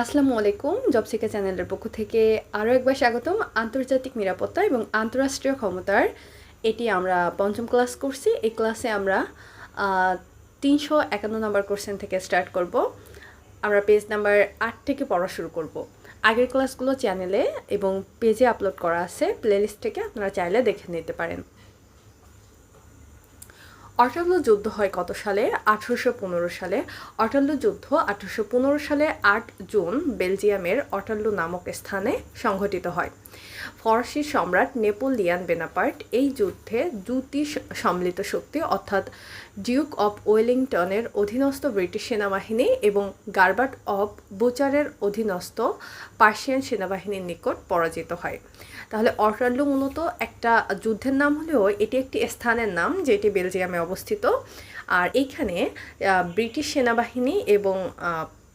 আসসালামু আলাইকুম জবসিকা চ্যানেলের পক্ষ থেকে আরও একবার স্বাগতম আন্তর্জাতিক নিরাপত্তা এবং আন্তঃরাষ্ট্রীয় ক্ষমতার। এটি আমরা পঞ্চম ক্লাস করছি। এই ক্লাসে আমরা তিনশো একান্ন নম্বর কোশ্চেন থেকে স্টার্ট করব। আমরা পেজ নাম্বার আট থেকে পড়া শুরু করব। আগের ক্লাসগুলো চ্যানেলে এবং পেজে আপলোড করা আছে। প্লেলিস্ট থেকে আপনারা চাইলে দেখে নিতে পারেন। অটাল্লো যুদ্ধ হয় কত সালে? আঠারোশো পনেরো সালে। অটাল্লো যুদ্ধ আঠারোশো পনেরো সালে আট জুন বেলজিয়ামের অটাল্লো নামক স্থানে সংঘটিত হয়। ফরাসি সম্রাট নেপোলিয়ান বেনাপার্ট এই যুদ্ধে দুটি সম্মিলিত শক্তি অর্থাৎ ডিউক অফ ওয়েলিংটনের অধীনস্থ ব্রিটিশ সেনাবাহিনী এবং গার্বার্ট অব বুচারের অধীনস্থ পার্সিয়ান সেনাবাহিনীর নিকট পরাজিত হয়। তাহলে অটার্লো মূলত একটা যুদ্ধের নাম হলেও এটি একটি স্থানের নাম, যেটি বেলজিয়ামে অবস্থিত। আর এইখানে ব্রিটিশ সেনাবাহিনী এবং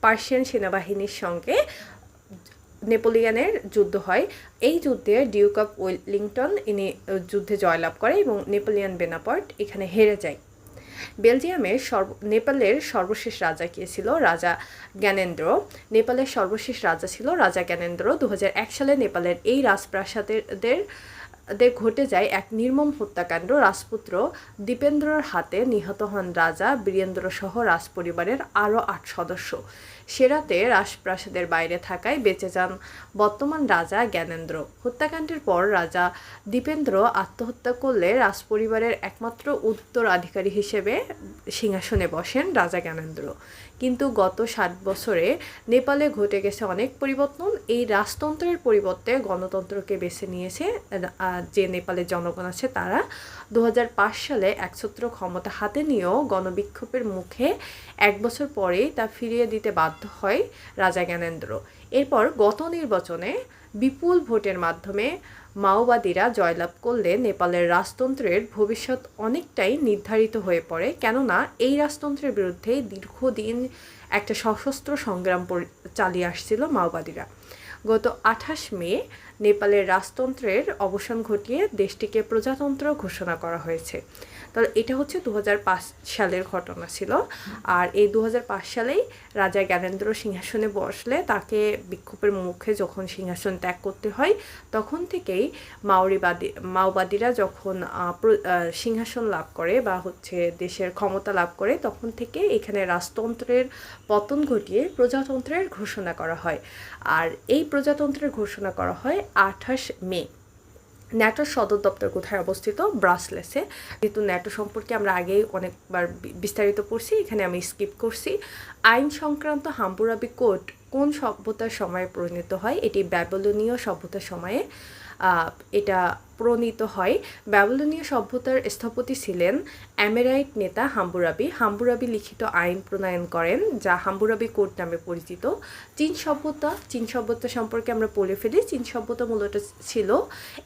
পার্সিয়ান সেনাবাহিনীর সঙ্গে নেপোলিয়ানের যুদ্ধ হয়। এই যুদ্ধে ডিউক অফ ওয়েলিংটন ইনি যুদ্ধে জয়লাভ করে এবং নেপোলিয়ান বেনাপট এখানে হেরে যায়। বেলজিয়ামের সর্ব নেপালের সর্বশেষ রাজা কে ছিল? রাজা জ্ঞানেন্দ্র। নেপালের সর্বশেষ রাজা ছিল রাজা জ্ঞানেন্দ্র। দু হাজার এক সালে নেপালের এই রাজপ্রাসাদের, দের ঘটে যায় এক নির্মম হত্যাকাণ্ড। রাজপুত্র দীপেন্দ্রর হাতে নিহত হন রাজা বীরেন্দ্র সহ রাজপরিবারের আরও আট সদস্য। সেরাতে রাজপ্রাসাদের বাইরে থাকায় বেঁচে যান বর্তমান রাজা জ্ঞানেন্দ্র। হত্যাকাণ্ডের পর রাজা দীপেন্দ্র আত্মহত্যা করলে রাজপরিবারের একমাত্র উত্তরাধিকারী হিসেবে সিংহাসনে বসেন রাজা জ্ঞানেন্দ্র। কিন্তু গত ষাট বছরে নেপালে ঘটে গেছে অনেক পরিবর্তন। এই রাজতন্ত্রের পরিবর্তে গণতন্ত্রকে বেছে নিয়েছে যে নেপালের জনগণ আছে তারা। দু হাজার পাঁচ সালে একছত্র ক্ষমতা হাতে নিয়েও গণবিক্ষোভের মুখে এক বছর পরেই তা ফিরিয়ে দিতে বাধ্য হয় রাজা জ্ঞানেন্দ্র। এরপর গত নির্বাচনে বিপুল ভোটের মাধ্যমে মাওবাদীরা জয়লাভ করলে নেপালের রাজতন্ত্রের ভবিষ্যৎ অনেকটাই নির্ধারিত হয়ে পড়ে, কেননা এই রাজতন্ত্রের বিরুদ্ধে দীর্ঘদিন একটা সশস্ত্র সংগ্রাম চালিয়ে আসছিল মাওবাদীরা। গত আঠাশ মে নেপালের রাজতন্ত্রের অবসান ঘটিয়ে দেশটিকে প্রজাতন্ত্র ঘোষণা করা হয়েছে। তাহলে এটা হচ্ছে দু হাজার পাঁচ সালের ঘটনা ছিল। আর এই দু হাজার পাঁচ সালেই রাজা জ্ঞানেন্দ্র সিংহাসনে বসলে তাকে বিক্ষোভের মুখে যখন সিংহাসন ত্যাগ করতে হয়, তখন থেকেই মাওরিবাদী, মাওবাদীরা যখন সিংহাসন লাভ করে বা হচ্ছে দেশের ক্ষমতা লাভ করে, তখন থেকে এখানে রাজতন্ত্রের পতন ঘটিয়ে প্রজাতন্ত্রের ঘোষণা করা হয়। আর এই প্রজাতন্ত্রের ঘোষণা করা হয় আঠাশ মে। ন্যাটোর সদর দপ্তর কোথায় অবস্থিত? ব্রাসলেসে। যেহেতু ন্যাটো সম্পর্কে আমরা আগেই অনেকবার বিস্তারিত পড়ছি, এখানে আমি স্কিপ করছি। আইন সংক্রান্ত হাম্পুরাবি কোড কোন সভ্যতার সময়ে পরিণত হয়? এটি ব্যাবলনীয় সভ্যতার সময়ে এটা প্রণীত হয়। ব্যাবলনীয় সভ্যতার স্থপতি ছিলেন অ্যামেরাইট নেতা হাম্বুরাবি হাম্বুরাবি লিখিত আইন প্রণয়ন করেন, যা হাম্বুরাবি কোর্ট নামে পরিচিত। চীন সভ্যতা চীন সভ্যতা সম্পর্কে আমরা পড়ে ফেলি। চীন সভ্যতা মূলত ছিল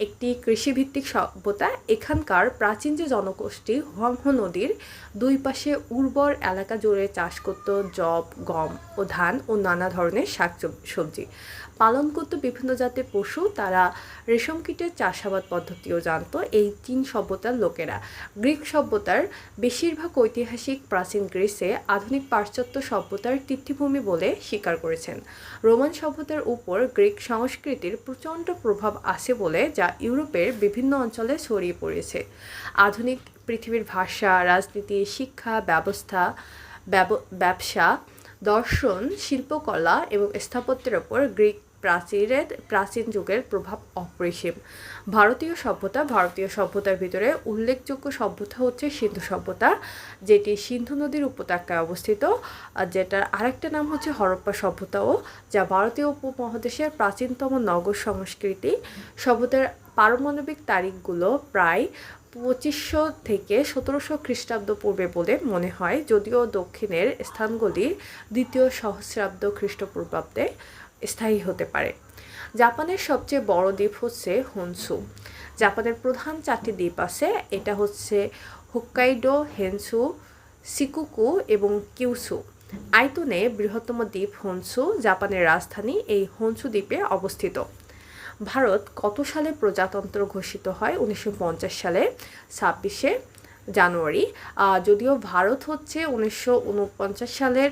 একটি কৃষিভিত্তিক সভ্যতা। এখানকার প্রাচীন যে জনগোষ্ঠী হুয়াংহো নদীর দুই পাশে উর্বর এলাকা জুড়ে চাষ করত জব গম ও ধান ও নানা ধরনের শাক সবজি পালন করত বিভিন্ন জাতের পশু। তারা রেশম কীটের চাষাবাদ পদ্ধতিও জানত এই চীন সভ্যতার লোকেরা। গ্রিক সভ্যতার বেশিরভাগ ঐতিহাসিক প্রাচীন গ্রিসে আধুনিক পাশ্চাত্য সভ্যতার তীর্থভূমি বলে স্বীকার করেছেন। রোমান সভ্যতার উপর গ্রিক সংস্কৃতির প্রচণ্ড প্রভাব আছে বলে যা ইউরোপের বিভিন্ন অঞ্চলে ছড়িয়ে পড়েছে। আধুনিক পৃথিবীর ভাষা, রাজনীতি, শিক্ষা, ব্যবস্থা ব্যবসা, দর্শন, শিল্পকলা এবং স্থাপত্যের ওপর গ্রিক প্রাচীরের প্রাচীন যুগের প্রভাব অপরিসীম। ভারতীয় সভ্যতা, ভারতীয় সভ্যতার ভিতরে উল্লেখযোগ্য সভ্যতা হচ্ছে সিন্ধু সভ্যতা, যেটি সিন্ধু নদীর উপত্যকায় অবস্থিত যেটার আরেকটা নাম হচ্ছে হরপ্পা সভ্যতাও, যা ভারতীয় উপমহাদেশের প্রাচীনতম নগর সংস্কৃতি। সভ্যতার পারমাণবিক তারিখগুলো প্রায় পঁচিশশো থেকে সতেরোশো খ্রিস্টাব্দ পূর্বে বলে মনে হয়, যদিও দক্ষিণের স্থানগুলি দ্বিতীয় সহস্রাব্দ খ্রিস্টপূর্বাব্দে স্থায়ী হতে পারে। জাপানের সবচেয়ে বড় দ্বীপ হচ্ছে হনসু। জাপানের প্রধান চারটি দ্বীপ আছে, এটা হচ্ছে হুক্কাইডো, হেনসু, সিকুকু এবং কিউসু। আয়তনে বৃহত্তম দ্বীপ হনসু, জাপানের রাজধানী এই হনসু দ্বীপে অবস্থিত। ভারত কত সালে প্রজাতন্ত্র ঘোষিত হয়? উনিশশো পঞ্চাশ সালে, ছাব্বিশে জানুয়ারি। যদিও ভারত হচ্ছে উনিশশো উনপঞ্চাশ সালের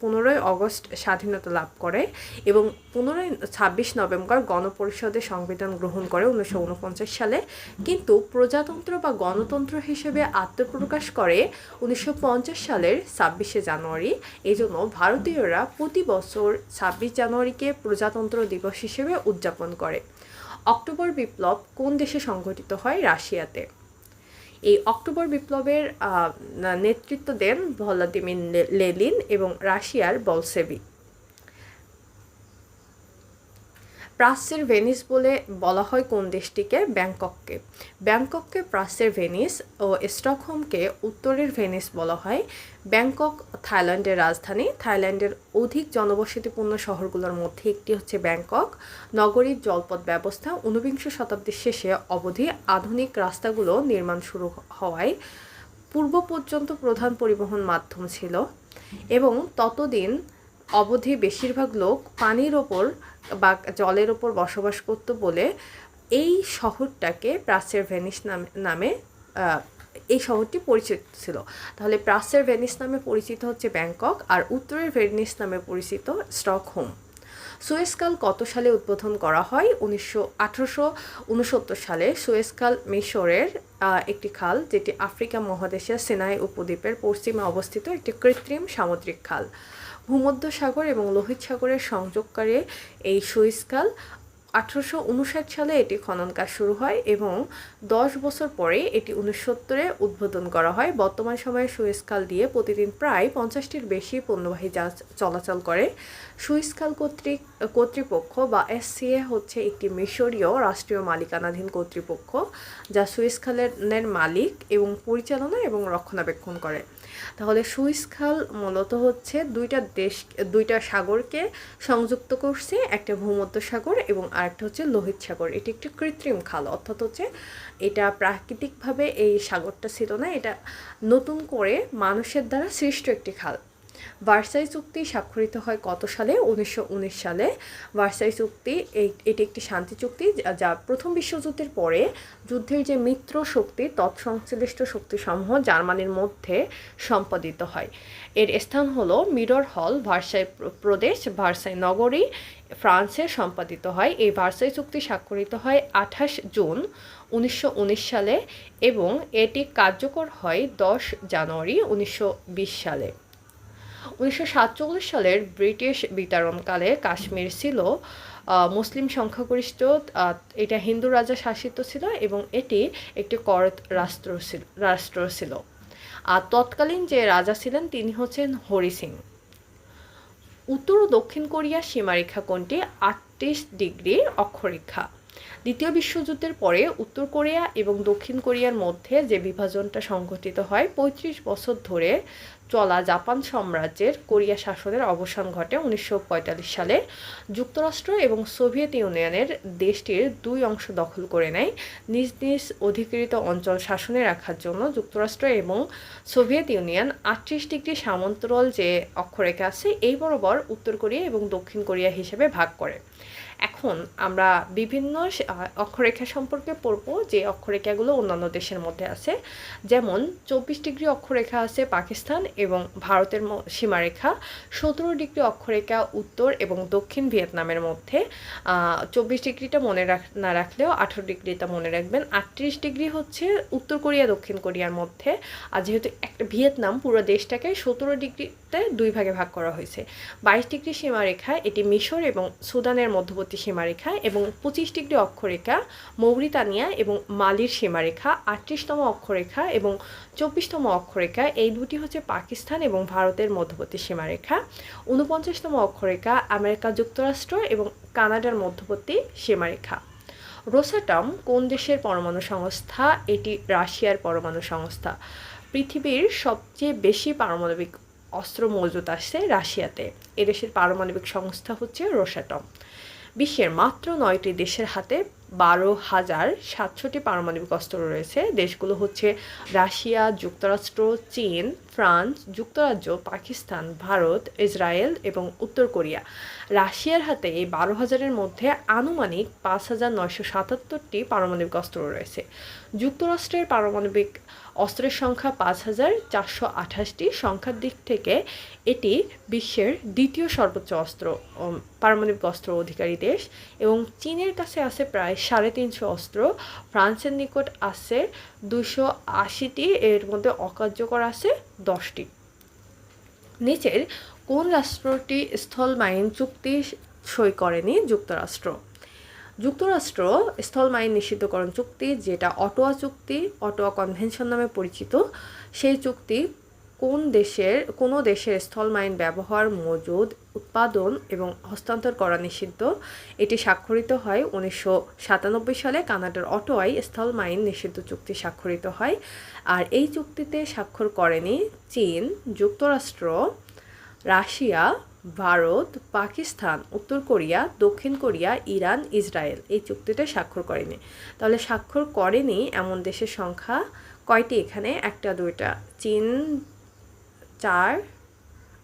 পনেরোই অগস্ট স্বাধীনতা লাভ করে এবং পনেরোই ছাব্বিশ নভেম্বর গণপরিষদের সংবিধান গ্রহণ করে উনিশশো উনপঞ্চাশ সালে। কিন্তু প্রজাতন্ত্র বা গণতন্ত্র হিসেবে আত্মপ্রকাশ করে উনিশশো পঞ্চাশ সালের ছাব্বিশে জানুয়ারি। এই জন্য ভারতীয়রা প্রতি বছর ছাব্বিশ জানুয়ারিকে প্রজাতন্ত্র দিবস হিসেবে উদযাপন করে। অক্টোবর বিপ্লব কোন দেশে সংঘটিত হয়? রাশিয়াতে। এই অক্টোবর বিপ্লবের নেতৃত্ব দেন ভলাদিমির লেলিন এবং রাশিয়ার বলসেভি প্রাচ্যের ভেনিস বলে বলা হয় কোন দেশটিকে? ব্যাংকককে। ব্যাংকককে প্রাচ্যের ভেনিস ও স্টকহোমকে উত্তরের ভেনিস বলা হয়। ব্যাংকক, থাইল্যান্ডের রাজধানী। থাইল্যান্ডের অধিক জনবসতিপূর্ণ শহরগুলোর মধ্যে একটি হচ্ছে ব্যাংকক। নগরীর জলপথ ব্যবস্থা ঊনবিংশ শতাব্দীর শেষে অবধি আধুনিক রাস্তাগুলো নির্মাণ শুরু হওয়ায় পূর্ব পর্যন্ত প্রধান পরিবহন মাধ্যম ছিল এবং ততদিন অবধি বেশিরভাগ লোক পানির ওপর বা জলের ওপর বসবাস করত বলে এই শহরটাকে প্রাচ্যের ভেনিস নামে নামে এই শহরটি পরিচিত ছিল। তাহলে প্রাচ্যের ভেনিস নামে পরিচিত হচ্ছে ব্যাংকক আর উত্তরের ভেনিস নামে পরিচিত স্টকহোম। সুয়েসকাল কত সালে উদ্বোধন করা হয়? উনিশশো আঠারোশো সালে সুয়েসকাল মিশরের একটি খাল যেটি আফ্রিকা মহাদেশের সিনাই উপদ্বীপের পশ্চিমে অবস্থিত একটি কৃত্রিম সামুদ্রিক খাল। ভূমধ্য সাগর এবং লোহিত সাগরের সংযোগকারী এই সুইসকাল আঠারোশো উনষাট সালে এটি খনন কাজ শুরু হয় এবং দশ বছর পরে এটি উনসত্তরে উদ্বোধন করা হয়। বর্তমান সময়ে সুয়েসকাল দিয়ে প্রতিদিন প্রায় পঞ্চাশটির বেশি পণ্যবাহী জাহাজ চলাচল করে। সুইসকাল কর্তৃক, কর্তৃপক্ষ বা এসসিএ হচ্ছে একটি মিশরীয় রাষ্ট্রীয় মালিকানাধীন কর্তৃপক্ষ, যা সুইসখালের মালিক এবং পরিচালনা এবং রক্ষণাবেক্ষণ করে। তাহলে সুইসখাল মূলত হচ্ছে দুইটা দেশ, দুইটা সাগরকে সংযুক্ত করছে, একটা ভূমধ্য সাগর এবং আরেকটা হচ্ছে লোহিত সাগর। এটি একটি কৃত্রিম খাল, অর্থাৎ হচ্ছে এটা প্রাকৃতিকভাবে এই সাগরটা ছিল না, এটা নতুন করে মানুষের দ্বারা সৃষ্ট একটি খাল। ভার্সাই চুক্তি স্বাক্ষরিত হয় কত সালে? উনিশশো উনিশ সালে। ভার্সাই চুক্তি এটি একটি শান্তি চুক্তি যা- প্রথম বিশ্বযুদ্ধের পরে যুদ্ধের যে মিত্র শক্তি তৎসংশ্লিষ্ট শক্তিসমূহ জার্মানির মধ্যে সম্পাদিত হয়। এর স্থান হলো মিরর হল, ভার্সাই প্র- প্রদেশ, ভার্সাই নগরী, ফ্রান্সে সম্পাদিত হয়। এই ভার্সাই চুক্তি স্বাক্ষরিত হয় আঠাশ জুন উনিশশো উনিশ সালে এবং এটি কার্যকর হয় দশ জানুয়ারি উনিশশো বিশ সালে। উনিশশো সাতচল্লিশ সালের ব্রিটিশ বিতরণকালে কাশ্মীর ছিল মুসলিম সংখ্যাগরিষ্ঠ এটা হিন্দু রাজা শাসিত ছিল এবং এটি একটি কর রাষ্ট্র ছিল রাষ্ট্র ছিল। আর তৎকালীন যে রাজা ছিলেন তিনি হচ্ছেন হরি সিং। উত্তর ও দক্ষিণ কোরিয়ার সীমারেখা কোনটি আটত্রিশ ডিগ্রি অক্ষরেখা। দ্বিতীয় বিশ্বযুদ্ধের পরে উত্তর কোরিয়া এবং দক্ষিণ কোরিয়ার মধ্যে যে বিভাজনটা সংঘটিত হয়, পঁয়ত্রিশ বছর ধরে চলা জাপান সাম্রাজ্যের কোরিয়া শাসনের অবসান ঘটে উনিশশো পঁয়তাল্লিশ সালে যুক্তরাষ্ট্র এবং সোভিয়েত ইউনিয়নের দেশটির দুই অংশ দখল করে নেয়। নিজ নিজ অধিকৃত অঞ্চল শাসনে রাখার জন্য যুক্তরাষ্ট্র এবং সোভিয়েত ইউনিয়ন আটত্রিশ ডিগ্রি সামন্তরল যে অক্ষরেখা আছে, এই বরাবর উত্তর কোরিয়া এবং দক্ষিণ কোরিয়া হিসেবে ভাগ করে। এখন আমরা বিভিন্ন অক্ষরেখা সম্পর্কে পড়ব যে অক্ষরেখাগুলো অন্যান্য দেশের মধ্যে আছে। যেমন চব্বিশ ডিগ্রি অক্ষরেখা আছে পাকিস্তান এবং ভারতের সীমারেখা, সতেরো ডিগ্রি অক্ষরেখা উত্তর এবং দক্ষিণ ভিয়েতনামের মধ্যে। চব্বিশ ডিগ্রিটা মনে রাখ, না রাখলেও আঠেরো ডিগ্রিটা মনে রাখবেন। আটত্রিশ ডিগ্রি হচ্ছে উত্তর কোরিয়া, দক্ষিণ কোরিয়ার মধ্যে। আর যেহেতু একটা ভিয়েতনাম, পুরো দেশটাকে সতেরো ডিগ্রিতে দুই ভাগে ভাগ করা হয়েছে। বাইশ ডিগ্রি সীমারেখা, এটি মিশর এবং সুদানের মধ্যবর্তী সীমারেখা এবং পঁচিশ ডিগ্রি অক্ষরেখা মৌরিতানিয়া এবং মালির সীমারেখা, আটত্রিশতম অক্ষরেখা এবং চব্বিশতম অক্ষরেখা। এই দুটি হচ্ছে পাকিস্তান এবং ভারতের মধ্যবর্তী সীমারেখা। উনপঞ্চাশতম অক্ষরেখা আমেরিকা যুক্তরাষ্ট্র এবং কানাডার মধ্যবর্তী সীমারেখা। রোসাটম কোন দেশের পরমাণু সংস্থা? এটি রাশিয়ার পরমাণু সংস্থা। পৃথিবীর সবচেয়ে বেশি পারমাণবিক অস্ত্র মজুত আসছে রাশিয়াতে। এদেশের পারমাণবিক সংস্থা হচ্ছে রোসাটম। বিশ্বের মাত্র নয়টি দেশের হাতে বারো হাজার সাতশোটি পারমাণবিক অস্ত্র রয়েছে। দেশগুলো হচ্ছে রাশিয়া, যুক্তরাষ্ট্র, চীন, ফ্রান্স, যুক্তরাজ্য, পাকিস্তান, ভারত, ইসরায়েল এবং উত্তর কোরিয়া। রাশিয়ার হাতে এই বারো হাজারের মধ্যে আনুমানিক পাঁচ হাজার নয়শো সাতাত্তরটি পারমাণবিক অস্ত্র রয়েছে। যুক্তরাষ্ট্রের পারমাণবিক অস্ত্রের সংখ্যা পাঁচ হাজার চারশো আঠাশটি। সংখ্যার দিক থেকে এটি বিশ্বের দ্বিতীয় সর্বোচ্চ অস্ত্র পারমাণবিক অস্ত্র অধিকারী দেশ এবং চীনের কাছে আছে প্রায় সাড়ে তিনশো অস্ত্র। ফ্রান্সের নিকট আছে দুশো আশিটি, এর মধ্যে অকার্যকর আছে দশটি। নিচের কোন রাষ্ট্রটি স্থল মাইন চুক্তি সই করেনি? যুক্তরাষ্ট্র। যুক্তরাষ্ট্র স্থল মাইন নিষিদ্ধকরণ চুক্তি, যেটা অটোয়া চুক্তি, অটোয়া কনভেনশন নামে পরিচিত, সেই চুক্তি কোন দেশের, কোনো দেশের স্থল মাইন ব্যবহার, মজুদ, উৎপাদন এবং হস্তান্তর করা নিষিদ্ধ। এটি স্বাক্ষরিত হয় উনিশশো সাতানব্বই সালে, কানাডার অটোয়ায় স্থল মাইন নিষিদ্ধ চুক্তি স্বাক্ষরিত হয়। আর এই চুক্তিতে স্বাক্ষর করেনি চীন, যুক্তরাষ্ট্র, রাশিয়া ভারত, পাকিস্তান, উত্তর কোরিয়া, দক্ষিণ কোরিয়া, ইরান, ইসরায়েল এই চুক্তিটা স্বাক্ষর করেনি। তাহলে স্বাক্ষর করেনি এমন দেশের সংখ্যা কয়টি এখানে? একটা, দুইটা চীন চার,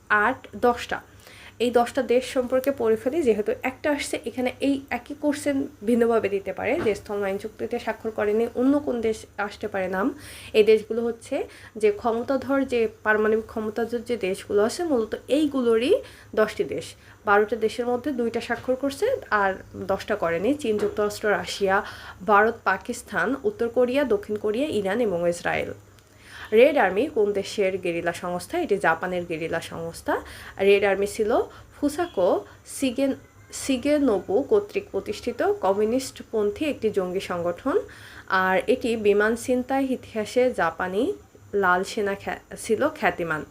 আট, দশটা। এই দশটা দেশ সম্পর্কে পড়ে ফেলি, যেহেতু একটা আসছে, এখানে এই একই কোশ্চেন ভিন্নভাবে দিতে পারে, যে স্থল আইন চুক্তিতে স্বাক্ষর করেনি, অন্য কোন দেশ আসতে পারে নাম। এই দেশগুলো হচ্ছে যে ক্ষমতাধর যে পারমাণবিক ক্ষমতাধর যে দেশগুলো আছে, মূলত এইগুলোরই দশটি দেশ। বারোটা দেশের মধ্যে দুইটা স্বাক্ষর করছে, আর দশটা করেনি। চীন যুক্তরাষ্ট্র, রাশিয়া, ভারত, পাকিস্তান, উত্তর কোরিয়া, দক্ষিণ কোরিয়া, ইরান এবং ইসরায়েল। রেড আর্মি কোন দেশের গেরিলা সংস্থা? এটি জাপানের গেরিলা সংস্থা। রেড আর্মি ছিল ফুসাকো সিগেন সিগেনোবু কর্তৃক প্রতিষ্ঠিত কমিউনিস্টপন্থী একটি জঙ্গি সংগঠন। আর এটি বিমান ছিনতাই ইতিহাসে জাপানি লাল সেনা খ্যা- ছিল খ্যাতিমান।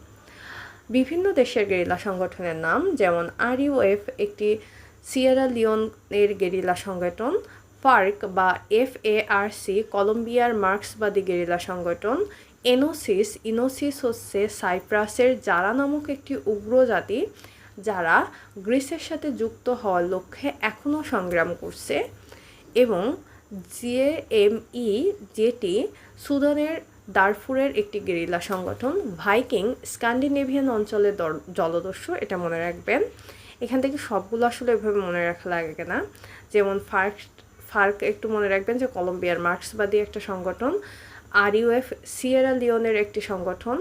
বিভিন্ন দেশের গেরিলা সংগঠনের নাম যেমন আরইউএফ একটি সিয়েরা লিওনের গেরিলা সংগঠন ফার্ক বা এফ এ আর সি কলম্বিয়ার মার্ক্সবাদী গেরিলা সংগঠন এনোসিস, ইনোসিস হচ্ছে সাইপ্রাসের জারা নামক একটি উগ্র জাতি যারা গ্রিসের সাথে যুক্ত হওয়ার লক্ষ্যে এখনও সংগ্রাম করছে এবং জেএমই যেটি সুদানের দারফুরের একটি গেরিলা সংগঠন, ভাইকিং স্ক্যান্ডিনেভিয়ান অঞ্চলের জলদস্যু, এটা মনে রাখবেন। এখান থেকে সবগুলো আসলে এভাবে মনে রাখা লাগে না যেমন ফার্ক ফার্ক একটু মনে রাখবেন যে কলম্বিয়ার মার্ক্সবাদী একটা সংগঠন আরইউএফ সিয়েরা লিওনের একটি সংগঠন।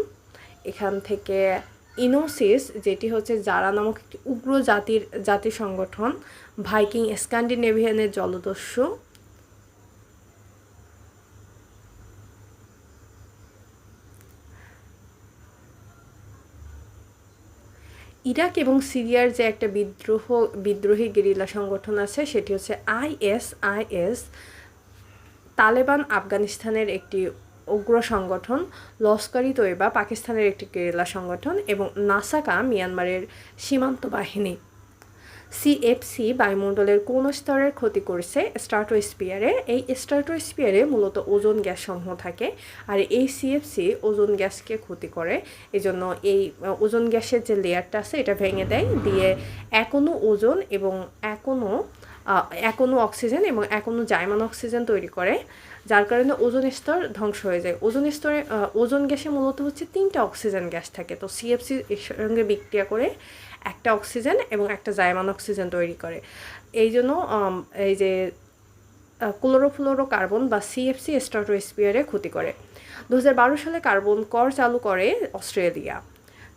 এখান থেকে ইনোসিস যেটি হচ্ছে জারা নামক একটি উগ্র জাতির জাতি সংগঠন, ভাইকিং স্ক্যান্ডিনেভিয়ানের জলদস্যু। ইরাক এবং সিরিয়ার যে একটা বিদ্রোহ, বিদ্রোহী গেরিলা সংগঠন আছে, সেটি হচ্ছে আইএস আইএস তালেবান আফগানিস্তানের একটি উগ্র সংগঠন, লস্করি তৈবা পাকিস্তানের একটি গেরিলা সংগঠন এবং নাসাকা মিয়ানমারের সীমান্ত বাহিনী। সিএফসি বায়ুমণ্ডলের কোন স্তরের ক্ষতি করছে স্ট্রাটোস্পিয়ারে এই স্ট্রাটোস্পিয়ারে মূলত ওজোন গ্যাস সমূহ থাকে আর এই সিএফসি ওজোন গ্যাসকে ক্ষতি করে। এজন্য এই ওজোন গ্যাসের যে লেয়ারটা আছে এটা ভেঙে দেয়, দিয়ে এখনও ওজন এবং এখনও এখনও অক্সিজেন এবং এখনও জাইমান অক্সিজেন তৈরি করে, যার কারণে ওজোন স্তর ধ্বংস হয়ে যায়। ওজোন স্তরে ওজোন গ্যাসে মূলত হচ্ছে তিনটা অক্সিজেন গ্যাস থাকে। তো সিএফসি এর সঙ্গে বিক্রিয়া করে একটা অক্সিজেন এবং একটা জাইমান অক্সিজেন তৈরি করে। এই জন্য এই যে ক্লোরোফ্লোরো কার্বন বা সিএফসি স্ট্রাটোস্পিয়ারে ক্ষতি করে। দু হাজার বারো সালে কার্বন কর চালু করে অস্ট্রেলিয়া।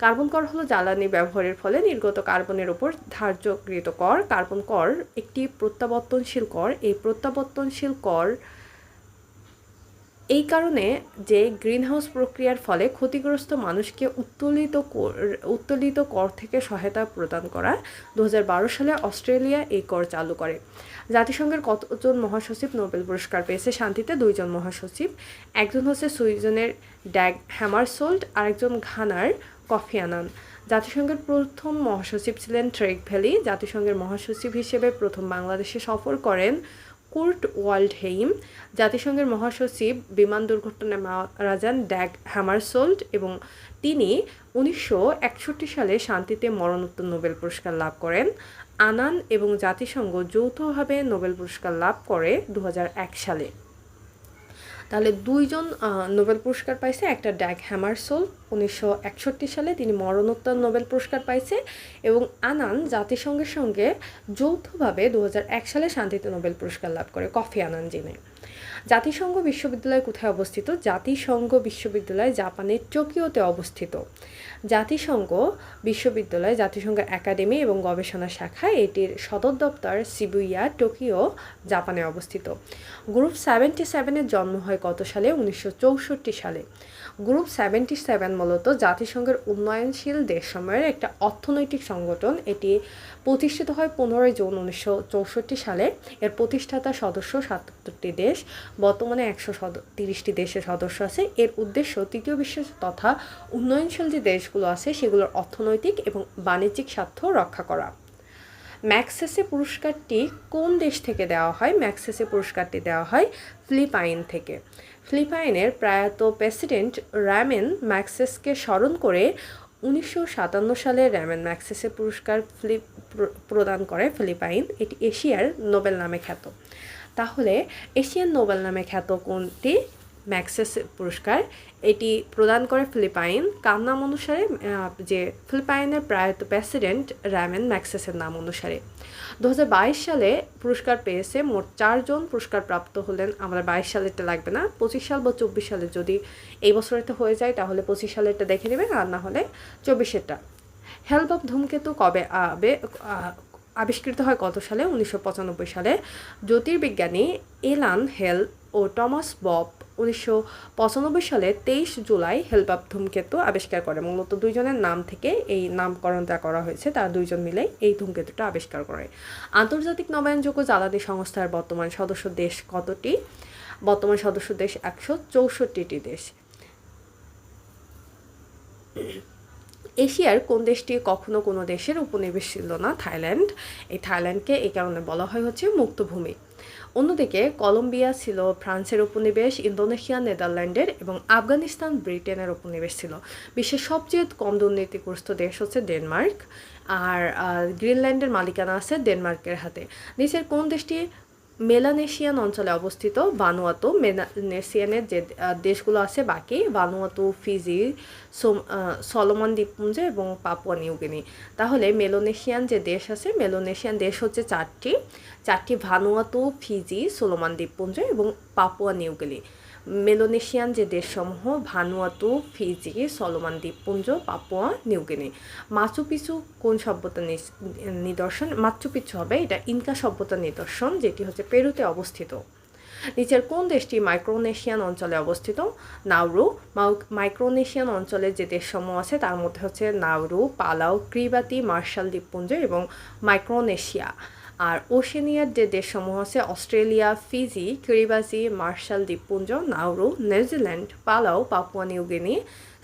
কার্বন কর হলো জ্বালানি ব্যবহারের ফলে নির্গত কার্বনের উপর ধার্যকৃত কর। কার্বন কর একটি প্রত্যাবর্তনশীল কর। এই প্রত্যাবর্তনশীল কর এই কারণে যে গ্রিনহাউস প্রক্রিয়ার ফলে ক্ষতিগ্রস্ত মানুষকে উত্তোলিত কর- উত্তোলিত কর থেকে সহায়তা প্রদান করা দু হাজার বারো সালে অস্ট্রেলিয়া এই কর চালু করে। জাতিসংঘের কতজন মহাসচিব নোবেল পুরস্কার পেয়েছে শান্তিতে? দুইজন মহাসচিব, একজন হচ্ছে সুইজনের ড্যাগ হ্যামারসোল্ট আরেকজন ঘানার কফি আনান। জাতিসংঘের প্রথম মহাসচিব ছিলেন ট্রেক ভ্যালি। জাতিসংঘের মহাসচিব হিসেবে প্রথম বাংলাদেশে সফর করেন কুর্ট ওয়াল্ডহেইম। জাতিসংঘের মহাসচিব, বিমান দুর্ঘটনায় মারা যান ড্যাগ হ্যামারসোল্ট এবং তিনি উনিশশো একষট্টি সালে শান্তিতে মরণোত্তর নোবেল পুরস্কার লাভ করেন। আনান এবং জাতিসংঘ যৌথভাবে নোবেল পুরস্কার লাভ করে দু হাজার এক সালে। তাহলে দুইজন নোবেল পুরস্কার পাইছে, একটা ড্যাগ হ্যামারসোল, উনিশশো একষট্টি সালে তিনি মরণোত্তর নোবেল পুরস্কার পাইছে এবং আনান জাতিসংঘের সঙ্গে যৌথভাবে দু সালে শান্তিতে নোবেল পুরস্কার লাভ করে, কফি আনান যিনি জাতিসংঘ বিশ্ববিদ্যালয় কোথায় অবস্থিত? জাতিসংঘ বিশ্ববিদ্যালয় জাপানের টোকিওতে অবস্থিত। জাতিসংঘ, বিশ্ববিদ্যালয়, জাতিসংঘ একাডেমি এবং গবেষণা শাখা এটির সদর দপ্তর সিবুইয়া, টোকিও, জাপানে অবস্থিত। গ্রুপ সেভেন্টি সেভেনের জন্ম হয় কত সালে? উনিশশো চৌষট্টি সালে। গ্রুপ সেভেন্টি সেভেন মূলত জাতিসংঘের উন্নয়নশীল দেশসমূহের একটা অর্থনৈতিক সংগঠন। এটি প্রতিষ্ঠিত হয় পনেরোই জুন উনিশশো চৌষট্টি সালে। এর প্রতিষ্ঠাতা সদস্য সাতাত্তরটি দেশ, বর্তমানে একশো তিরিশটি দেশের সদস্য আছে। এর উদ্দেশ্য তৃতীয় বিশ্ব তথা উন্নয়নশীল যে দেশগুলো আছে, সেগুলোর অর্থনৈতিক এবং বাণিজ্যিক স্বার্থ রক্ষা করা। ম্যাক্সেসে পুরস্কারটি কোন দেশ থেকে দেওয়া হয়? ম্যাক্সেসে পুরস্কারটি দেওয়া হয় ফিলিপাইন থেকে। ফিলিপাইনের প্রয়াত প্রেসিডেন্ট র্যামেন ম্যাক্সেসকে স্মরণ করে উনিশশো সাতান্ন সালে র্যামেন ম্যাক্সেসে পুরস্কার ফিলিপ প্রদান করে ফিলিপাইন। এটি এশিয়ার নোবেল নামে খ্যাত। তাহলে এশিয়ান নোবেল নামে খ্যাত কোনটি? ম্যাক্সেস পুরস্কার। এটি প্রদান করে ফিলিপাইন। কার নাম অনুসারে যে ফিলিপাইনের প্রয়াত প্রেসিডেন্ট র্যামেন ম্যাক্সেসের নাম অনুসারে। দু হাজার বাইশ সালে পুরস্কার পেয়েছে মোট চারজন পুরস্কার প্রাপ্ত হলেন। আমাদের বাইশ সালেরটা লাগবে না। পঁচিশ সাল বা চব্বিশ সালে যদি এই বছরেরটা হয়ে যায়, তাহলে পঁচিশ সালেরটা দেখে নেবেন। আর না হলে চব্বিশেরটা। হেল্প অফ ধূমকেতু কবে আবে আবিষ্কৃত হয় কত সালে? উনিশশো পঁচানব্বই সালে। জ্যোতির্বিজ্ঞানী এলান হেল ও টমাস বব উনিশশো পঁচানব্বই সালে তেইশ জুলাই হেল্প অফ ধূমকেতু আবিষ্কার করে। মূলত দুইজনের নাম থেকে এই নামকরণটা করা হয়েছে, তারা দুইজন মিলে এই ধূমকেতুটা আবিষ্কার করে। আন্তর্জাতিক নবায়নযোগ্য জ্বালানি সংস্থার বর্তমান সদস্য দেশ কতটি? বর্তমান সদস্য দেশ একশো চৌষট্টিটি দেশ। এশিয়ার কোন দেশটি কখনো কোনো দেশের উপনিবেশ ছিল না? থাইল্যান্ড। এই থাইল্যান্ডকে এই কারণে বলা হয় হচ্ছে মুক্তভূমি। অন্যদিকে, কলম্বিয়া ছিল ফ্রান্সের উপনিবেশ, ইন্দোনেশিয়া, নেদারল্যান্ডের এবং আফগানিস্তান ব্রিটেনের উপনিবেশ ছিল। বিশ্বের সবচেয়ে কম দুর্নীতিগ্রস্ত দেশ হচ্ছে ডেনমার্ক, আর গ্রিনল্যান্ডের মালিকানা আছে ডেনমার্কের হাতে। নিচের কোন দেশটি মেলানেশিয়ান অঞ্চলে অবস্থিত বানুয়াতু মেলানেশিয়ানের যে দেশগুলো আছে বাকি, বানুয়াতু, ফিজি সলমান দ্বীপপুঞ্জ এবং পাপুয়া নিউগিনি তাহলে মেলোনেশিয়ান যে দেশ আছে, মেলোনেশিয়ান দেশ হচ্ছে চারটি। চারটি ভানুয়াতু ফিজি, সোলোমান দ্বীপপুঞ্জ এবং পাপুয়া নিউগিনি মেলোনেশিয়ান যে দেশসমূহ, ভানুয়াতু, ফিজি, সলোমান দ্বীপপুঞ্জ, Papua New Guinea Machu Picchu কোন সভ্যতা নিদর্শন? মাচু পিছু হবে এটা ইনকা সভ্যতার নিদর্শন, যেটি হচ্ছে পেরুতে অবস্থিত। নিচের কোন দেশটি মাইক্রোনেশিয়ান অঞ্চলে অবস্থিত? নাউরু। মাইক্রোনেশিয়ান অঞ্চলের যে দেশসমূহ আছে, তার মধ্যে হচ্ছে নাউরু পালাউ ক্রিবাতি, মার্শাল দ্বীপপুঞ্জ এবং মাইক্রোনেশিয়া। আর ওশেনিয়ার যে দেশসমূহ আছে, অস্ট্রেলিয়া, ফিজি কিরিবাজি মার্শাল দ্বীপপুঞ্জ Nauru New Zealand, Palau, Papua New Guinea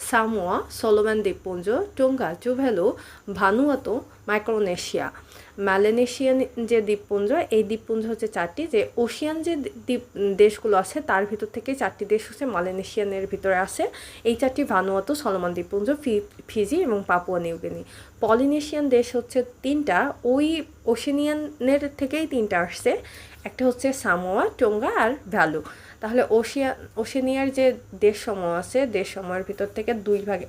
Samoa Solomon দ্বীপপুঞ্জ, টোঙ্গা, জুভেলো, ভানুয়াতো, মাইক্রোনেশিয়া। ম্যালেনেশিয়ান যে দ্বীপপুঞ্জ, এই দ্বীপপুঞ্জ হচ্ছে চারটি। যে ওশিয়ান যে দ্বীপ, দেশগুলো আছে, তার ভিতর থেকে চারটি দেশ হচ্ছে মালেনেশিয়ানের ভিতরে আছে। এই চারটি ভানুয়াতু সলমান দ্বীপপুঞ্জ ফিজি এবং পাপুয়া নিউগিনি পলিনেশিয়ান দেশ হচ্ছে তিনটা, ওই ওশেনিয়ানের থেকেই তিনটা আসছে। একটা হচ্ছে সামোয়া টোঙ্গা আর ভ্যালু তাহলে ওশিয়া ওশেনিয়ার যে দেশসমূহ আছে, দেশসমূহের ভিতর থেকে দুই ভাগে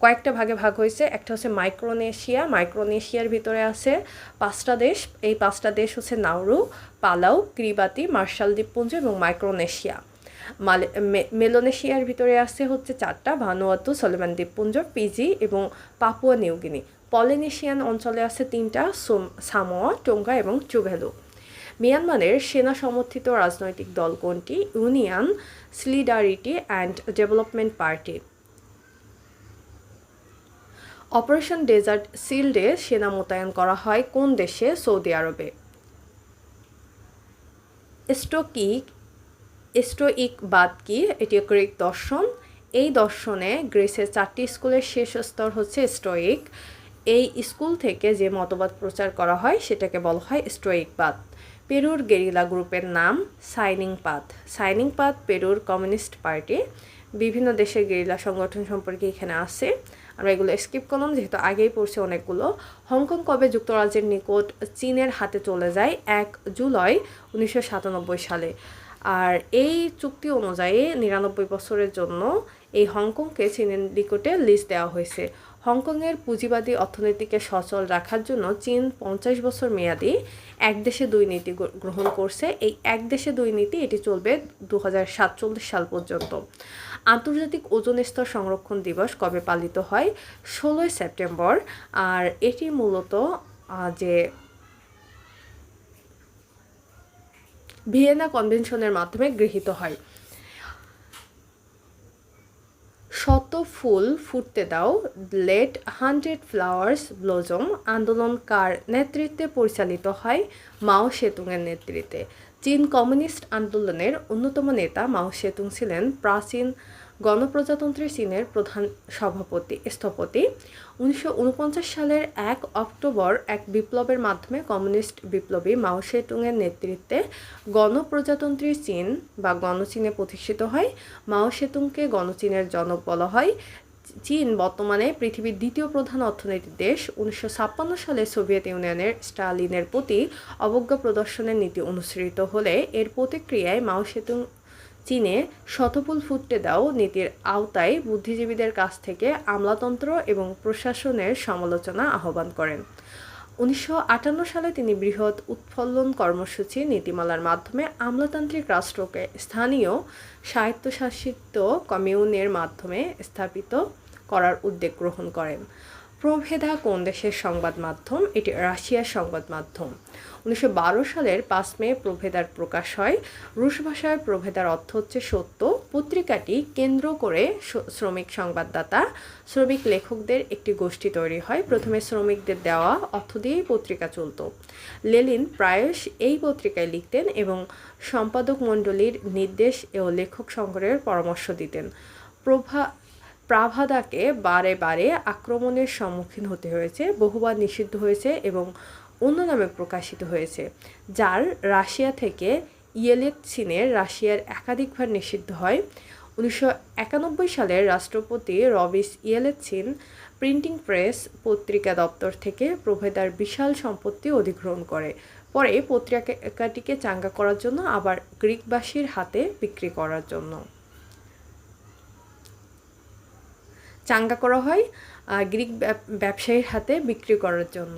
কয়েকটা ভাগে ভাগ হয়েছে। একটা হচ্ছে মাইক্রোনেশিয়া, মাইক্রোনেশিয়ার ভিতরে আছে পাঁচটা দেশ। এই পাঁচটা দেশ হচ্ছে নাউরু পালাউ ক্রিবাতি, মার্শাল দ্বীপপুঞ্জ এবং মাইক্রোনেশিয়া। মালে মেলোনেশিয়ার ভিতরে আছে হচ্ছে চারটা ভানুয়াতু সলেমান দ্বীপপুঞ্জ পিজি এবং পাপুয়া নিউগিনি পলিনেশিয়ান অঞ্চলে আছে তিনটা, সোম- সামোয়া, টোঙ্গা এবং চুভেলু। মিয়ানমারের সেনা সমর্থিত রাজনৈতিক দল কোনটি? Union, solidarity and development party. Operation desert সিল্ডে সেনা মোতায়েন করা হয় কোন দেশে? সৌদি আরবে। স্টোকিক স্টোইক বাদ কি? এটি গ্রিক দর্শন। এই দর্শনে গ্রিসের চারটি স্কুলের শেষ স্তর হচ্ছে স্টোইক। এই স্কুল থেকে যে মতবাদ প্রচার করা হয়, সেটাকে বলা হয় স্টোইকবাদ। পেরুর গেরিলা গ্রুপের নাম সাইনিং পাথ। সাইনিং পাথ পেরুর কমিউনিস্ট পার্টি। বিভিন্ন দেশের গেরিলা সংগঠন সম্পর্কে এখানে আছে। আমরা এগুলো স্কিপ করলাম, যেহেতু আগেই পড়ছে অনেকগুলো। হংকং কবে যুক্তরাজ্যের নিকট চীনের হাতে চলে যায়? এক জুলাই উনিশশো সাতানব্বই সালে। আর এই চুক্তি অনুযায়ী নিরানব্বই বছরের জন্য এই হংকংকে চীনের নিকটে লিস্ট দেওয়া হয়েছে। হংকংয়ের পুঁজিবাদী অর্থনীতিকে সচল রাখার জন্য চীন পঞ্চাশ বছর মেয়াদি এক দেশে দুই নীতি গ্রহণ করছে। এই এক দেশে দুই নীতি, এটি চলবে দু হাজার সাতচল্লিশ সাল পর্যন্ত। আন্তর্জাতিক ওজন স্তর সংরক্ষণ দিবস কবে পালিত হয়? ষোলোই সেপ্টেম্বর। আর এটি মূলত যে ভিয়েনা কনভেনশনের মাধ্যমে গৃহীত হয়। শত ফুল ফুটতে দাও। লেট হান্ড্রেড ফ্লাওয়ার্স ব্লজম আন্দোলন কার নেতৃত্বে পরিচালিত হয় মাও সেতুংয়ের নেতৃত্বে। চীন কমিউনিস্ট আন্দোলনের অন্যতম নেতা মাও সেতুং ছিলেন প্রাচীন গণপ্রজাতন্ত্রী চীনের প্রধান সভাপতি, স্থপতি। উনিশশো ঊনপঞ্চাশ সালের এক অক্টোবর এক বিপ্লবের মাধ্যমে কমিউনিস্ট বিপ্লবী মাও সেতুংয়ের নেতৃত্বে গণপ্রজাতন্ত্রী চীন বা গণচীনে প্রতিষ্ঠিত হয়। মাও সেতুংকে গণচীনের জনক বলা হয়। চীন বর্তমানে পৃথিবীর দ্বিতীয় প্রধান অর্থনৈতিক দেশ। উনিশশো ছাপ্পান্ন সালে সোভিয়েত ইউনিয়নের স্টালিনের প্রতি অবজ্ঞা প্রদর্শনের নীতি অনুসৃত হলে এর প্রতিক্রিয়ায় মাও সেতুং চীনে শতফুল ফুটতে দাও নীতির আওতায় বুদ্ধিজীবীদের কাছ থেকে আমলাতন্ত্র এবং প্রশাসনের সমালোচনা আহ্বান করেন। উনিশশো আটান্ন সালে তিনি বৃহৎ উৎফুল্লন কর্মসূচি নীতিমালার মাধ্যমে আমলাতান্ত্রিক রাষ্ট্রকে স্থানীয় স্বায়ত্তশাসিত কমিউনের মাধ্যমে স্থাপিত করার উদ্যোগ গ্রহণ করেন। প্রভেদা কোন দেশের সংবাদ মাধ্যম? এটি রাশিয়ার সংবাদ মাধ্যম। উনিশশো বারো সালের পাঁচ মে প্রভেদার প্রকাশ হয়। রুশ ভাষায় প্রভেদার অর্থ হচ্ছে সত্য। পত্রিকাটি কেন্দ্র করে শ্রমিক সংবাদদাতা, শ্রমিক লেখকদের একটি গোষ্ঠী তৈরি হয়। প্রথমে শ্রমিকদের দেওয়া অর্থ দিয়েই পত্রিকা চলত। লেলিন প্রায়শ এই পত্রিকায় লিখতেন এবং সম্পাদক মণ্ডলীর নির্দেশ ও লেখক সংগ্রহের পরামর্শ দিতেন। প্রভা প্রাভাদাকে বারে বারে আক্রমণের সম্মুখীন হতে হয়েছে, বহুবার নিষিদ্ধ হয়েছে এবং অন্য নামে প্রকাশিত হয়েছে, যার রাশিয়া থেকে ইয়েলেটসিনের রাশিয়ার একাধিকবার নিষিদ্ধ হয়। উনিশশো সালের রাষ্ট্রপতি রবিস ইয়েলেটসিন প্রিন্টিং প্রেস পত্রিকা দপ্তর থেকে প্রভেদার বিশাল সম্পত্তি অধিগ্রহণ করে। পরে পত্রিকাটিকে চাঙ্গা করার জন্য, আবার গ্রিকবাসীর হাতে বিক্রি করার জন্য। চাঙ্গা করা হয় গ্রিক ব্যবসায়ীর হাতে বিক্রি করার জন্য।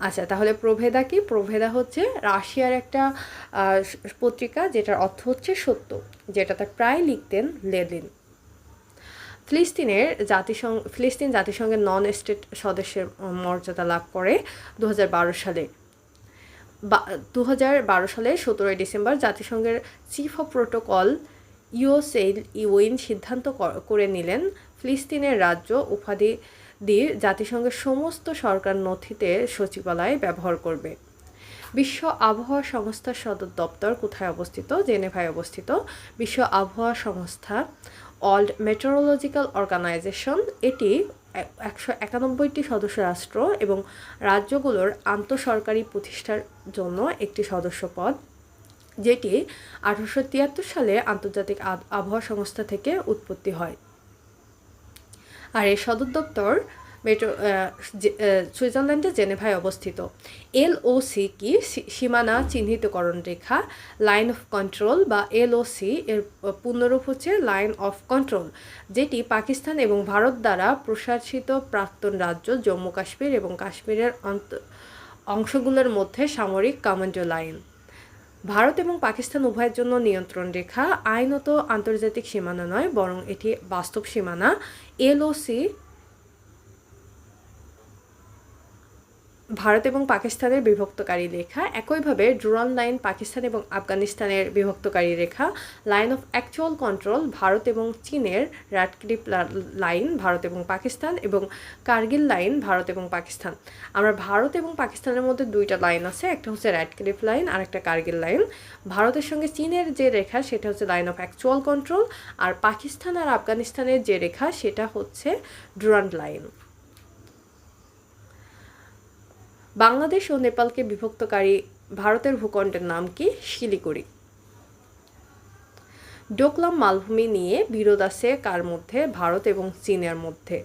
আচ্ছা তাহলে প্রভেদা কি? প্রভেদা হচ্ছে রাশিয়ার একটা পত্রিকা যেটার অর্থ হচ্ছে সত্য, যেটা তার প্রায় লিখতেন লেলিন ফিলিস্তিনের জাতিসংঘ ফিলিস্তিন জাতিসংঘের নন স্টেট সদস্যের মর্যাদা লাভ করে দু হাজার বারো সালে। বা দু হাজার বারো সালে সতেরোই ডিসেম্বর জাতিসংঘের চিফ অফ প্রোটোকল ইউসেইল ইউইন সিদ্ধান্ত করে নিলেন ফিলিস্তিনের রাজ্য উপাধি দিয়ে জাতিসংঘের সমস্ত সরকার নথিতে সচিবালয় ব্যবহার করবে। বিশ্ব আবহাওয়া সংস্থার সদর দপ্তর কোথায় অবস্থিত? জেনেভায় অবস্থিত। বিশ্ব আবহাওয়া সংস্থা ওয়ার্ল্ড মেট্রোলজিক্যাল অর্গানাইজেশন, এটি একশো একানব্বইটি সদস্য রাষ্ট্র এবং রাজ্যগুলোর আন্তঃসরকারি প্রতিষ্ঠার জন্য একটি সদস্য পদ, যেটি আঠারোশো তিয়াত্তর সালে আন্তর্জাতিক আবহাওয়া সংস্থা থেকে উৎপত্তি হয়। আর এর সদর দপ্তর মেট্রো সুইজারল্যান্ডে জেনেভায় অবস্থিত। এলওসি কি সীমানা চিহ্নিতকরণ রেখা, লাইন অফ কন্ট্রোল বা এলওসি এর পূর্ণরূপ হচ্ছে লাইন অফ কন্ট্রোল, যেটি পাকিস্তান এবং ভারত দ্বারা প্রশাসিত প্রাক্তন রাজ্য জম্মু কাশ্মীর এবং কাশ্মীরের অন্ত, অংশগুলোর মধ্যে সামরিক কমান্ডো লাইন। ভারত এবং পাকিস্তান উভয়ের জন্য নিয়ন্ত্রণ রেখা আইনত আন্তর্জাতিক সীমানা নয়, বরং এটি বাস্তব সীমানা, এলওসি ভারত এবং পাকিস্তানের বিভক্তকারী রেখা, একইভাবে ড্রোয়াল লাইন পাকিস্তান এবং আফগানিস্তানের বিভক্তকারী রেখা, line of actual control, Bharat এবং চীনের র্যাডক্লিপ লাইন, ভারত এবং পাকিস্তান এবং কার্গিল লাইন, ভারত এবং পাকিস্তান। আমরা ভারত এবং পাকিস্তানের মধ্যে দুইটা লাইন আছে, একটা হচ্ছে র্যাডক্লিপ লাইন আর একটা কার্গিল লাইন। ভারতের সঙ্গে চীনের যে রেখা, সেটা হচ্ছে লাইন অফ অ্যাকচুয়াল কন্ট্রোল আর পাকিস্তান আর আফগানিস্তানের যে রেখা, সেটা হচ্ছে ড্রোয়ান্ড লাইন। বাংলাদেশ ও নেপালকে বিভক্তকারী ভারতের ভূখণ্ডের নাম কি? শিলিগুড়ি। ডোকলাম মালভূমি নিয়ে বিরোধ আছে কার মধ্যে? ভারত এবং চীনের মধ্যে।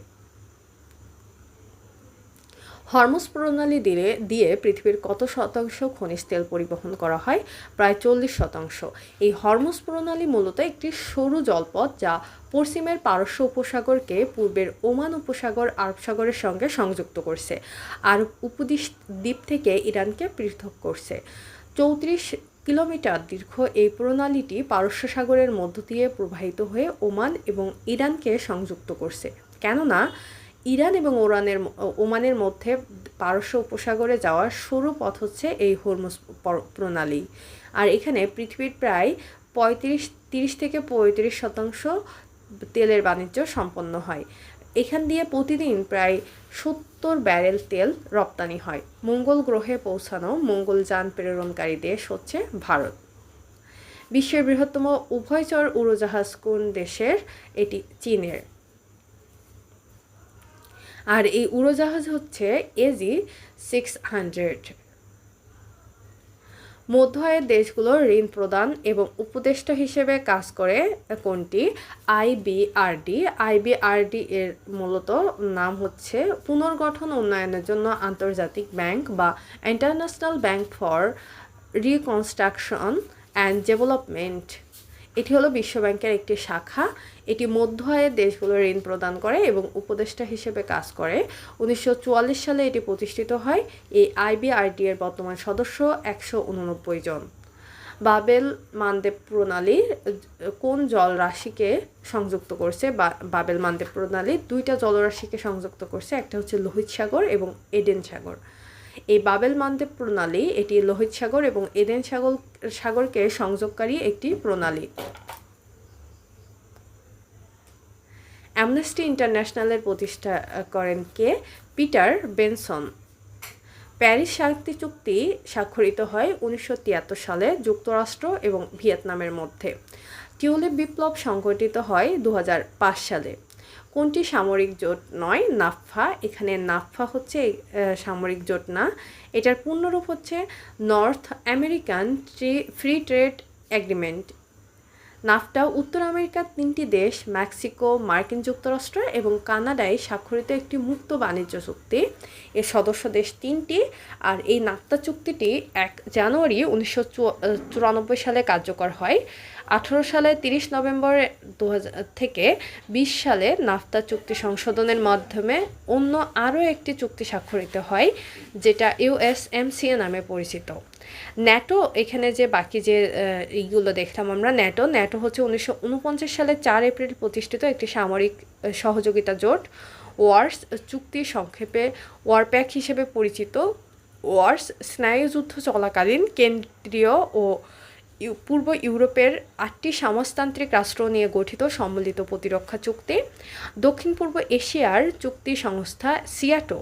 হরমুজ প্রণালী দিয়ে দিয়ে পৃথিবীর কত শতাংশ খনিজ তেল পরিবহন করা হয়? প্রায় চল্লিশ শতাংশ। এই হরমুজ প্রণালী মূলত একটি সরু জলপথ যা পশ্চিমের পারস্য উপসাগরকে পূর্বের ওমান উপসাগর, আরব সাগরের সঙ্গে সংযুক্ত করছে। আরব উপদ্বীপ দ্বীপ থেকে ইরানকে পৃথক করছে। চৌত্রিশ কিলোমিটার দীর্ঘ এই প্রণালীটি পারস্য সাগরের মধ্য দিয়ে প্রবাহিত হয়ে ওমান এবং ইরানকে সংযুক্ত করছে। কেননা ইরান এবং ওরানের ওমানের মধ্যে পারস্য উপসাগরে যাওয়ার সরু পথ হচ্ছে এই হরমুজ প্রণালী। আর এখানে পৃথিবীর প্রায় পঁয়ত্রিশ, তিরিশ থেকে পঁয়ত্রিশ শতাংশ তেলের বাণিজ্য সম্পন্ন হয়। এখান দিয়ে প্রতিদিন প্রায় সত্তর ব্যারেল তেল রপ্তানি হয়। মঙ্গল গ্রহে পৌঁছানো মঙ্গলযান প্রেরণকারী দেশ হচ্ছে ভারত। বিশ্বের বৃহত্তম উভয়চর উড়োজাহাজ কোন দেশের? এটি চীনের। আর এই উড়োজাহাজ হচ্ছে এজি সিক্স হান্ড্রেড মধ্য আয়ের দেশগুলোর ঋণ প্রদান এবং উপদেষ্টা হিসেবে কাজ করে কোনটি? আইবিআরডি আইবিআরডি এর মূলত নাম হচ্ছে পুনর্গঠন উন্নয়নের জন্য আন্তর্জাতিক ব্যাংক বা international bank for reconstruction and development. এটি হলো বিশ্বব্যাংকের একটি শাখা। এটি মধ্য আয়ের দেশগুলোর ঋণ প্রদান করে এবং উপদেষ্টা হিসেবে কাজ করে। উনিশশো চুয়াল্লিশ সালে এটি প্রতিষ্ঠিত হয়। এই আইবিআরডি এর বর্তমান সদস্য একশো উননব্বই জন। বাবেল মানদেব প্রণালী কোন জলরাশিকে সংযুক্ত করছে? বাবেল মানদেব প্রণালী দুইটা জলরাশিকে সংযুক্ত করছে। একটা হচ্ছে লোহিত সাগর এবং এডেন সাগর। এই বাবেল মানদেব প্রণালী এটি লোহিত সাগর এবং এডেন সাগর, সাগরকে সংযোগকারী একটি প্রণালী। অ্যামনেস্টি ইন্টারন্যাশনালের প্রতিষ্ঠা করেন কে? Peter Benson. প্যারিস শান্তি চুক্তি স্বাক্ষরিত হয় উনিশশো তিয়াত্তর সালে যুক্তরাষ্ট্র এবং ভিয়েতনামের মধ্যে। টিউলিপ বিপ্লব সংঘটিত হয় দু হাজার পাঁচ সালে। কোনটি সামরিক জোট নয়? নাফা এখানে নাফা হচ্ছে সামরিক জোট না। এটার পূর্ণরূপ হচ্ছে North American free trade agreement NAFTA উত্তর আমেরিকার তিনটি দেশ, মেক্সিকো, মার্কিন যুক্তরাষ্ট্র এবং কানাডায় স্বাক্ষরিত একটি মুক্ত বাণিজ্য চুক্তি। এর সদস্য দেশ তিনটি, আর এই নাফতা চুক্তিটি এক জানুয়ারি উনিশশো চুরানব্বই সালে কার্যকর হয়। আঠারো সালে তিরিশ নভেম্বর দু হাজার থেকে বিশ সালে নাফতা চুক্তি সংশোধনের মাধ্যমে অন্য আরও একটি চুক্তি স্বাক্ষরিত হয়, যেটা ইউএসএমসিএ নামে পরিচিত। ন্যাটো এখানে যে বাকি যে এইগুলো দেখলাম আমরা, ন্যাটো ন্যাটো হচ্ছে উনিশশো উনপঞ্চাশ সালে চার এপ্রিল প্রতিষ্ঠিত একটি সামরিক সহযোগিতা জোট, ওয়ার্স চুক্তি সংক্ষেপে ওয়ারপ্যাক হিসেবে পরিচিত, ওয়ার্স স্নায়ুযুদ্ধ চলাকালীন কেন্দ্রীয় ও পূর্ব ইউরোপের আটটি সমাজতান্ত্রিক রাষ্ট্র নিয়ে গঠিত সম্মিলিত প্রতিরক্ষা চুক্তি, দক্ষিণ পূর্ব এশিয়ার চুক্তি সংস্থা সিয়াটো।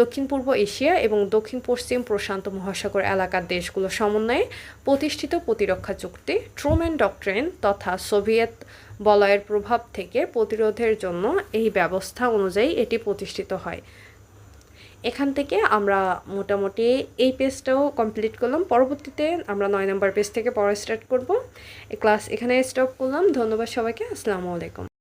দক্ষিণ পূর্ব এশিয়া এবং দক্ষিণ পশ্চিম প্রশান্ত মহাসাগর এলাকার দেশগুলো সমন্বয়ে প্রতিষ্ঠিত প্রতিরক্ষা চুক্তি, ট্রুম্যান ডক্ট্রেন তথা সোভিয়েত বলয়ের প্রভাব থেকে প্রতিরোধের জন্য এই ব্যবস্থা অনুযায়ী এটি প্রতিষ্ঠিত হয়। এখান থেকে আমরা মোটামুটি এই পেজটাও কমপ্লিট করলাম। পরবর্তীতে আমরা নয় নম্বর পেজ থেকে পড়া স্টার্ট করব। ক্লাস এখানে স্টপ করলাম। ধন্যবাদ সবাইকে। আসসালামু আলাইকুম।